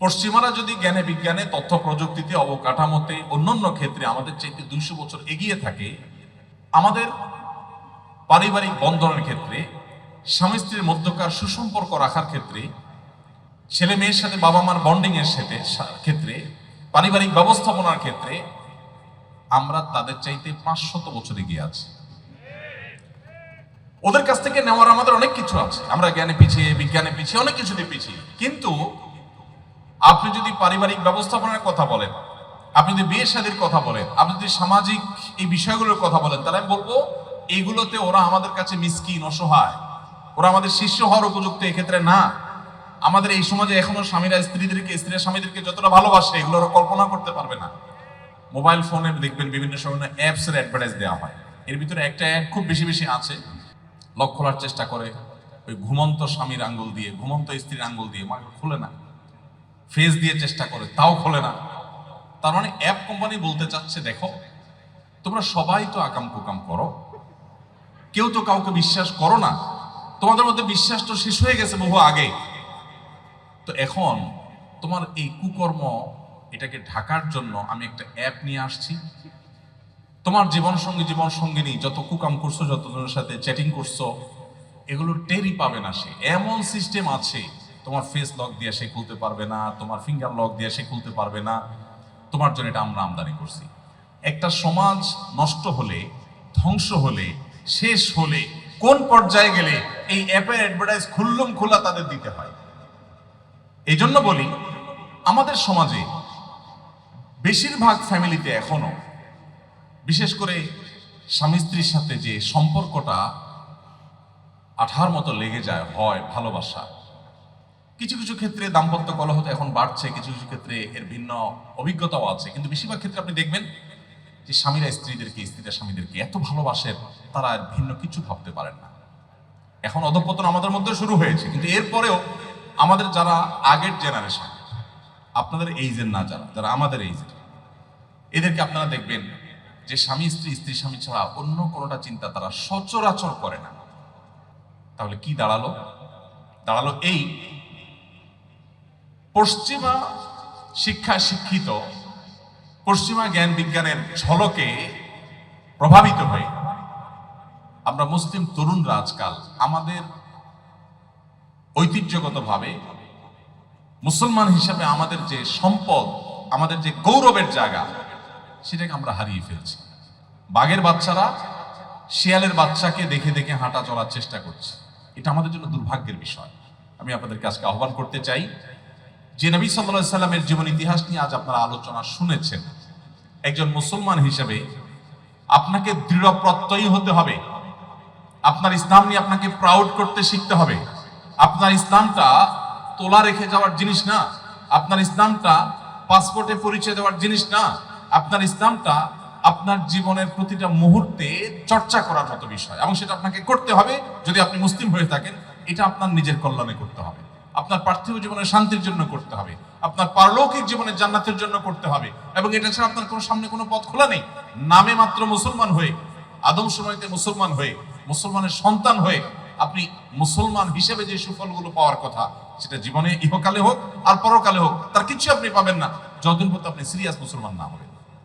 পশ্চিমারা যদি জ্ঞানে বিজ্ঞানে, তথ্য প্রযুক্তিতে অবকাঠামোতে অন্যান্য ক্ষেত্রে আমাদের চাইতে দুইশো বছর এগিয়ে থাকে, আমাদের পারিবারিক বন্ধনের ক্ষেত্রে, স্বামী স্ত্রীর মধ্যকার সুসম্পর্ক রাখার ক্ষেত্রে, ছেলে মেয়ের সাথে বাবা মার বন্ডিং এর সাথে ক্ষেত্রে, পারিবারিক ব্যবস্থাপনার ক্ষেত্রে, আমরা তাদের চাইতে পাঁচশত বছর এগিয়ে আছি। ওদের কাছ থেকে নেওয়ার আমাদের অনেক কিছু আছে। আমরা জ্ঞানে পিছিয়ে, বিজ্ঞানে পিছিয়ে, অনেক কিছুতে পিছিয়ে। আপনি যদি পারিবারিক ব্যবস্থাপনার কথা বলেন, আপনি যদি বিয়ে শাদীর কথা বলেন, আপনি যদি সামাজিক এই বিষয়গুলোর কথা বলেন, তাহলে আমি বলব, এইগুলোতে ওরা আমাদের কাছে মিসকিন, অসহায়। ওরা আমাদের শিষ্য হওয়ার উপযুক্ত, এক্ষেত্রে না। আমাদের এই সমাজে এখনও স্বামীরা, স্ত্রীদেরকে স্ত্রীরা স্বামীদেরকে যতটা ভালোবাসে, এগুলো ওরা কল্পনা করতে পারবে না। মোবাইল ফোনে দেখবেন বিভিন্ন সময় অ্যাপস এর অ্যাডভার্টাইজ দেওয়া হয়। এর ভিতরে একটা অ্যাড খুব বেশি বেশি আছে। লক খোলার চেষ্টা করে। ওই ঘুমন্ত স্বামীর আঙ্গুল দিয়ে, ঘুমন্ত স্ত্রীর আঙ্গুল দিয়ে খুলে না। ফেস দিয়ে চেষ্টা করে, তাও খোলে না। তার মানে অ্যাপ কোম্পানি বলতে চাচ্ছে, দেখো, তোমরা সবাই তো আকাম কুকাম করো। কেউ তো কাউকে বিশ্বাস করো না। তোমাদের মধ্যে বিশ্বাস তো শেষ হয়ে গেছে বহু আগে। তো এখন তোমার এই কুকর্ম, এটাকে ঢাকার জন্য আমি একটা অ্যাপ নিয়ে আসছি। তোমার জীবন সঙ্গী, জীবন সঙ্গিনী, যত কুকাম করছ, যতজনের সাথে চ্যাটিং করছ, এগুলো টেরই পাবে না সে। এমন সিস্টেম আছে তোমার ফেস লক দিয়ে সে খুলতে পারবে না, তোমার ফিঙ্গার লক দিয়ে সে খুলতে পারবে না। তোমার জন্য এটা আমরা আমদানি করছি। একটা সমাজ নষ্ট হলে, ধ্বংস হলে, শেষ হলে, কোন পর্যায়ে গেলে এই অ্যাপের অ্যাডভার্টাইজ খুল্লুম খোলা তাদের দিতে হয়? এই জন্য বলি, আমাদের সমাজে বেশিরভাগ ফ্যামিলিতে এখনও, বিশেষ করে স্বামী স্ত্রীর সাথে যে সম্পর্কটা আঠার মতো লেগে যায়, হয়, ভালোবাসা কিছু কিছু ক্ষেত্রে দাম্পত্য কলহ তো এখন বাড়ছে, কিছু কিছু ক্ষেত্রে এর ভিন্ন অভিজ্ঞতাও আছে। কিন্তু বেশিরভাগ ক্ষেত্রে আপনি দেখবেন যে স্বামীরা স্ত্রীদেরকে, স্ত্রীরা স্বামীদেরকে এত ভালোবাসেন তারা আর ভিন্ন কিছু ভাবতে পারেন না। এখন অধপতন আমাদের মধ্যে শুরু হয়েছে, কিন্তু এরপরেও আমাদের যারা আগের জেনারেশন আপনাদের এইজের না যারা যারা আমাদের এইজের এদেরকে আপনারা দেখবেন যে স্বামী, স্ত্রী স্ত্রী, স্বামী ছাড়া অন্য কোনোটা চিন্তা তারা সচরাচর করে না। তাহলে কি দাঁড়াল? দাঁড়াল এই পশ্চিমা শিক্ষায় শিক্ষিত, পশ্চিমা জ্ঞান বিজ্ঞানের ঝলকে প্রভাবিত হয়ে আমরা মুসলিম তরুণরা আজকাল আমাদের ঐতিহ্যগতভাবে মুসলমান হিসাবে আমাদের যে সম্পদ, আমাদের যে গৌরবের জায়গা, সেটাকে আমরা হারিয়ে ফেলছি। বাঘের বাচ্চারা শিয়ালের বাচ্চাকে দেখে দেখে হাঁটা চলার চেষ্টা করছে। এটা আমাদের জন্য দুর্ভাগ্যের বিষয়। আমি আপনাদেরকে আজকে আহ্বান করতে চাই যে নবী সাল্লাহ সাল্লামের জীবন ইতিহাস নিয়ে আজ আপনারা আলোচনা শুনেছেন। একজন মুসলমান হিসেবে আপনাকে দৃঢ় প্রত্যয়ী হতে হবে। আপনার ইসলাম নিয়ে আপনাকে প্রাউড করতে শিখতে হবে। আপনার ইসলামটা তোলা রেখে যাওয়ার জিনিস না। আপনার ইসলামটা পাসপোর্টে পরিচয় দেওয়ার জিনিস না। আপনার ইসলামটা আপনার জীবনের প্রতিটা মুহূর্তে চর্চা করার মতো বিষয়। এবং সেটা আপনাকে করতে হবে যদি আপনি মুসলিম হয়ে থাকেন, এটা আপনার নিজের কল্যাণে করতে হবে। আপনার পার্থিব জীবনের শান্তির জন্য করতে হবে। আপনার পারলৌকিক জীবনের জান্নাতের জন্য করতে হবে। এবং এটা ছাড়া আপনার কোনো সামনে কোনো পথ খোলা নেই। নামে মাত্র মুসলমান হয়ে, আদম সময়তে মুসলমান হয়ে, মুসলমানের সন্তান হয়ে আপনি মুসলমান হিসেবে যে সুফলগুলো পাওয়ার কথা, সেটা জীবনে ইহকালে হোক আর পরকালে হোক, তার কিছু আপনি পাবেন না। যতদিন পর্যন্ত আপনি সিরিয়াস মুসলমান না হবেন।